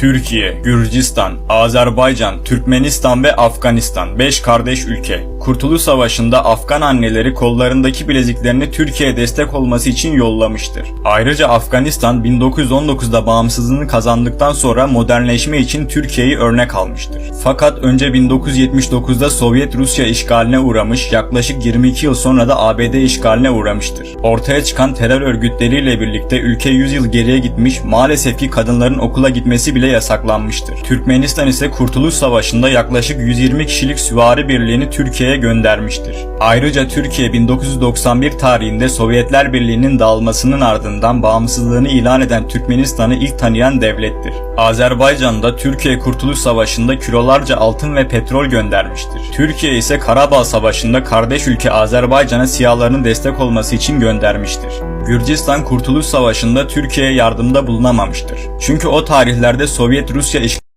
Türkiye, Gürcistan, Azerbaycan, Türkmenistan ve Afganistan 5 kardeş ülke. Kurtuluş Savaşı'nda Afgan anneleri kollarındaki bileziklerini Türkiye'ye destek olması için yollamıştır. Ayrıca Afganistan 1919'da bağımsızlığını kazandıktan sonra modernleşme için Türkiye'yi örnek almıştır. Fakat önce 1979'da Sovyet Rusya işgaline uğramış, yaklaşık 22 yıl sonra da ABD işgaline uğramıştır. Ortaya çıkan terör örgütleriyle birlikte ülke 100 yıl geriye gitmiş, maalesef ki kadınların okula gitmesi bile yasaklanmıştır. Türkmenistan ise Kurtuluş Savaşı'nda yaklaşık 120 kişilik süvari birliğini Türkiye'ye göndermiştir. Ayrıca Türkiye 1991 tarihinde Sovyetler Birliği'nin dağılmasının ardından bağımsızlığını ilan eden Türkmenistan'ı ilk tanıyan devlettir. Azerbaycan da Türkiye Kurtuluş Savaşı'nda kilolarca altın ve petrol göndermiştir. Türkiye ise Karabağ Savaşı'nda kardeş ülke Azerbaycan'a siyahların destek olması için göndermiştir. Gürcistan Kurtuluş Savaşı'nda Türkiye'ye yardımda bulunamamıştır. Çünkü o tarihlerde Sovyet Rusya işgali